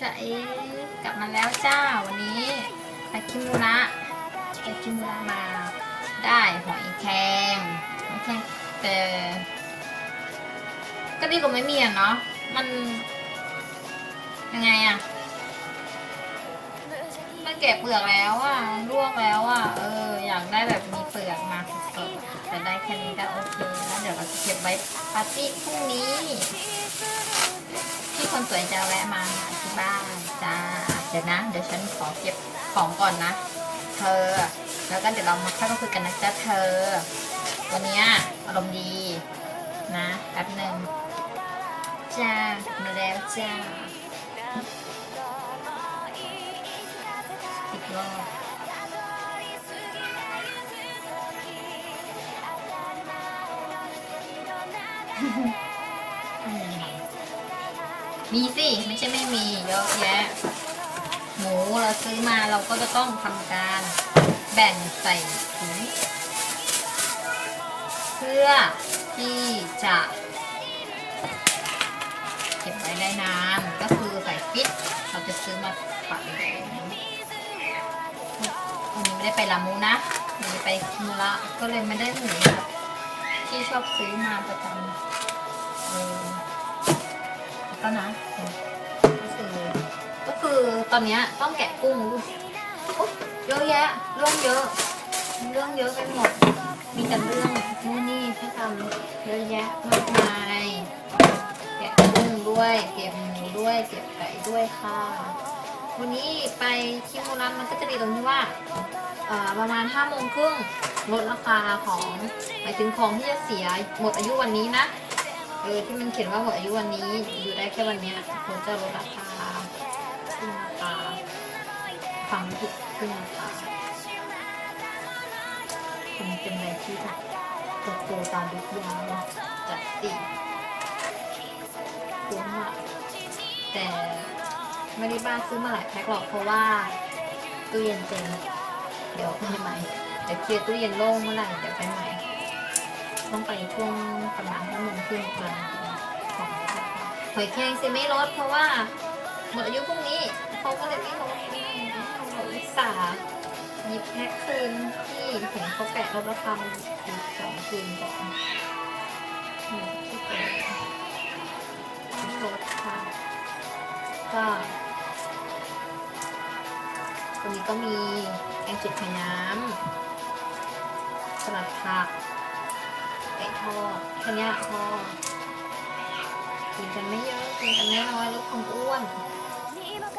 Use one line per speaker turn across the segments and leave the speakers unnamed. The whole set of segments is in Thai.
จะเอ๊ะกลับมาแล้วจ้าวันนี้ไปคิมุระไปคิมุระมาได้หอยแครงหอยแครงแต่ก็ดีกว่าไม่มีอะเนาะมันยังไงอะมันแกะเปลือกแล้วอะลวกแล้วอะเอออยากได้แบบมีเปลือกมา สดๆแต่ได้แค่นี้ก็โอเคแล้วเดี๋ยวเราจะเก็บไว้ปาร์ตี้พรุ่งนี้ที่คนสวยจะแวะมาหาที่บ้านจ้าเดี๋ยวนะ เดี๋ยวฉันขอเก็บของก่อนนะ เธอ แล้วก็เดี๋ยวเรามาค่อยมาคุยกันนะจ๊ะเธอ วันนี้อารมณ์ดีนะแป๊บหนึ่งจ้ามาแล้วจ้าอีกรอบ มีสิ ไม่ใช่ไม่มีเยอะแยะ หมูเราซื้อมาเราก็จะต้องทำการแบ่งใส่ถุงเพื่อที่จะเก็บไว้ได้นานก็คือใส่ฟิตเราจะซื้อมาฝักใหญ่วันนี้ไม่ได้ไปลามูนะวันนี้ไปคิมุระก็เลยไม่ได้หมู แบบที่ชอบซื้อมาประจำเออก็นะก็คือก็คือตอนเนี้ยต้องแกะกุ้งดูอุ๊ยเยอะแยะเรื่องเยอะ เรื่องเยอะไปหมด มีแต่เรื่องนู่นนี่ให้ทำเยอะแยะมากมายแกะกุ้งด้วยเก็บหมูด้วยเก็บไก่ด้วยค่ะ วันนี้ไปคิมูรันมันก็จะดีตรงที่ว่า ประมาณห้าโมงครึ่งลดราคาของหมายถึงของที่จะเสียหมดอายุวันนี้นะเออที่มันเขียนว่าหมดอายุวันนี้อยู่ได้แค่วันนี้ควรจะลดราคาขึ้นราคาฟังผิดขึ้นราคาคงเป็นอะไรที่แบบตโตตามดุกยาวจัดสิคุ้มอะแต่ไม่ได้บ้าซื้อมาหลายแพ็คหรอกเพราะว่าตู้เย็นเต็ม เดี๋ยวไปใหม่เดี๋ยวเคลียร์ตู้เย็นโล่งเมื่อไหร่เดี๋ยวไปใหม่ ต้องไปช่วงประมาณห้าโมงครึ่งกลางของหอยแครงซิไม่ลดเพราะว่าหมดอายุพรุ่งนี้เขาก็เลยไม่ลดเราอุตส่าหยิบแพ็คคืนที่เห็นเขาแปะลดราคานอีกสองคืนก่อนลดค่ะก็วันนี้ก็มี แกงจืดไข่น้ำสลัดผักไก่ทอดแค่เนี้พอกินกันไม่เยอะกินกันน้อยลดความอ้วนลด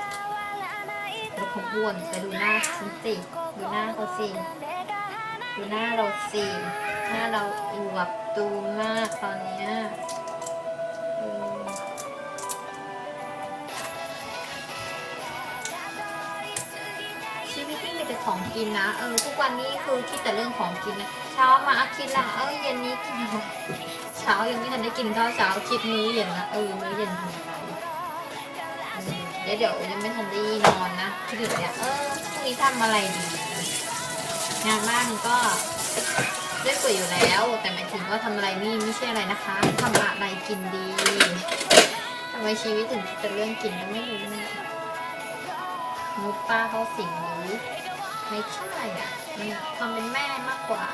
ความอ้วนแต่ดูหน้าฉันสิดูหน้าเขาสิดูหน้าเราสิหน้าเราอวบตูมมากตอนเนี้ย แต่ของกินนะเออทุกวันนี้คือคิดแต่เรื่องของกินนะเช้ามาคิดละเออเย็นนี้กินเช้ายังไม่ทันได้กินข้าวเช้าคิดมื้อเย็นละเออมื้อเย็นทำอะไรเดี๋ยวเดี๋ยวยังไม่ทันได้นอนนะคิดถึงเนี่ยเออพรุ่งนี้ทำอะไรดี งานบ้านก็ได้เปิดอยู่แล้ว แต่หมายถึงว่าทำอะไรนี่ไม่ใช่อะไรนะคะทำอะไรกินดีทำไมชีวิตถึงจะเรื่องกินก็ไม่รู้เนี่ยมุดป้าเขาสิงหรือ ไม่ใช่อะมันความเป็นแม่มากกว่า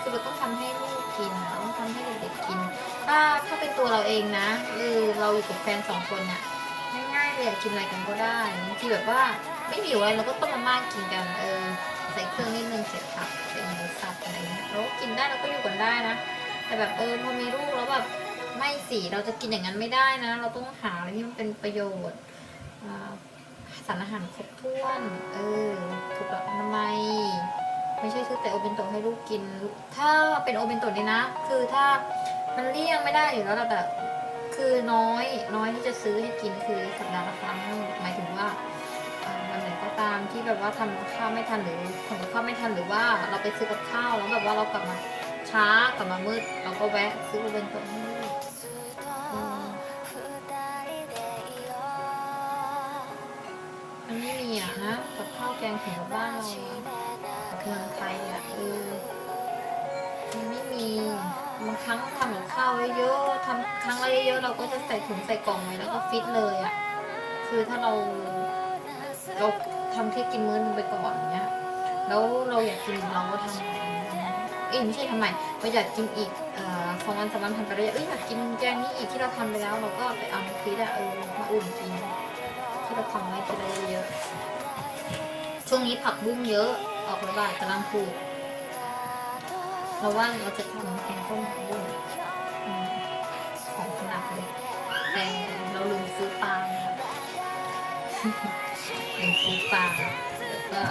คือเราต้องทำให้ลูกกินเราต้องทำให้เด็กๆกิน ถ้าถ้าเป็นตัวเราเองนะหรือเราอยู่กับแฟนสองคนเนี่ยง่ายๆเลยกินอะไรกันก็ได้บางทีแบบว่าไม่หิวอะไรเราก็ต้มมาม่ากินกันเออใส่เครื่องนิดนึงใส่ผักใส่หมูสับอะไรเงี้ยเราก็กินได้เราก็อยู่กันได้นะ แต่แบบเออพอมีลูกแล้วแบบไม่สิเราจะกินอย่างนั้นไม่ได้นะ เราต้องหาอะไรที่มันเป็นประโยชน์อ่า สารอาหารครบถ้วน เออ ถูกหลักอนามัยไม่ใช่ซื้อแต่โอเบนโตให้ลูกกิน ถ้าเป็นโอเบนโตะนี่นะ คือถ้ามันเลี่ยงไม่ได้อยู่แล้วแต่คือน้อยน้อยที่จะซื้อให้กินคือสัปดาห์ละครั้งหมายถึงว่าวันไหนก็ตามที่แบบว่าทำกับข้าวไม่ทันหรือทำกับข้าวไม่ทันหรือว่าเราไปซื้อกับข้าวแล้วแบบว่าเรากลับมาช้ากลับมามืดเราก็แวะซื้อโอเบนโตให้ลูก อะนะกับข้าวแกงถึงกับบ้านเราอะเมืองไทยอะเออมันไม่มีบางครั้งทำกับข้าวเยอะๆทำครั้งละเยอะๆเราก็จะใส่ถุงใส่กล่องไว้แล้วก็ฟิตเลยอะคือถ้าเราเราทำแค่กินมื้อนึงไปก่อนอย่างเงี้ยแล้วเราอยากกินเราก็ทำเอ้ยไม่ใช่ทำไมเราอยากกินอีกอ่อสองวันสามวันทำไปเรื่อยๆเอ้ยอยากกินแกงนี้อีกที่เราทำไปแล้ว เราก็ไปเอาฟรีซอะเออมาอุ่นกิน ที่เราทำไว้ทีละเยอะๆช่วงนี้ผักบุ้งเยอะ ออกระบาดกำลังปลูกเราว่าเราจะทำแกงส้มผักบุ้งอืมของขนาดเลยแต่เราลืมซื้อปลาลืมซื้อปลาแล้วก็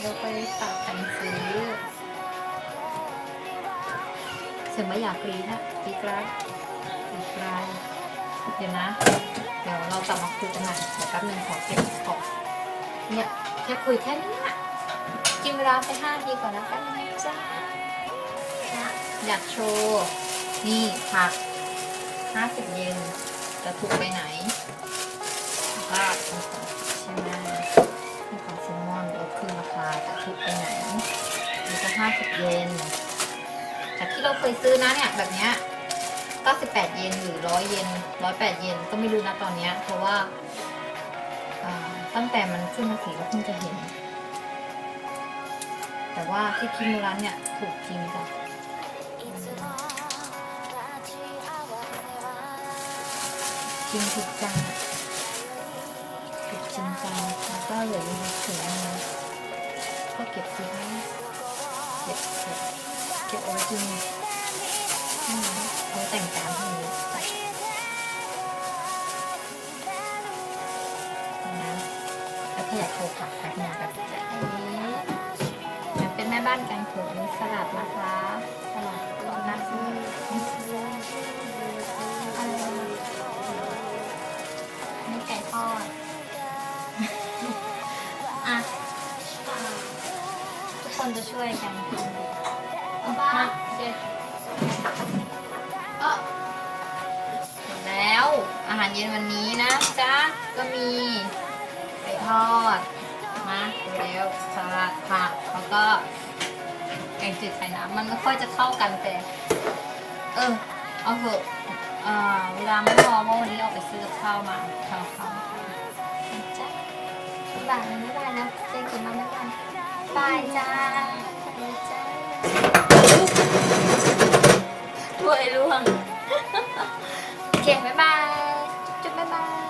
เราไปฝากกันซื้อเสียงไม่อยากกรีดนะกรีดกรายกรีดกราย เดี๋ยวนะ เดี๋ยวเรากลับมาคุยกันใหม่เดี๋ยแป๊บนึงขอเก็บของเนี่ยแค่คุยแค่นี้อะกินเวลาไปห้าทีก่อนนะแป๊บนึงจ้าอยากโชว์นี่ผักห้าสิบเยนจะถูกไปไหนแล้วก็ใช่ไหมนี่ของซิมมอนลดขึ้นราคาจะถูกไปไหนนี่ก็ห้าสิบเยนจากที่เราเคยซื้อนะเนี่ยแบบเนี้ย 98 เยนหรือ 100 เยน 108 เยนก็ไม่รู้นะตอนนี้เพราะว่าตั้งแต่มันขึ้นภาษีเราเพิ่งจะเห็น แต่ว่าที่คิมร้านเนี่ยถูกจริงจ้ะจริงถูกจังถูกจริงจังแล้วก็เหลืออยู่ถุงนึงก็เก็บซื้อเก็บเก็บเก็บเอาไว้กิน อืมเขาแต่งจานที่นี้นะแล้วขยะโทรผักแบบนี้แบบนี้มันเป็นแม่บ้านแกงถุงสลัดนะคะสลัดร้อนนะอะไรนี่ไก่ทอดอะทุกคนจะช่วยกันทำดีเอาบ้า เจ๊เออหมดแล้ว อาหารเย็นวันนี้นะจ๊ะ ก็มีไก่ทอดนะดูแล้วสลัดผักแล้วก็แกงจืดไข่น้ำมันไม่ค่อยจะเข้ากันแต่ เออ เอาเถอะอ่าเวลาไม่พอเพราะวันนี้เราไปซื้อกับข้าวมาข้าวข้าวจ้ะบ๊ายบายนะบ๊ายบายนะเจอกันมาบ๊ายบายบายจ้าบายจ้าถ้ วยล่วงโอเคบ๊ายบาย จุ๊บบ๊ายบาย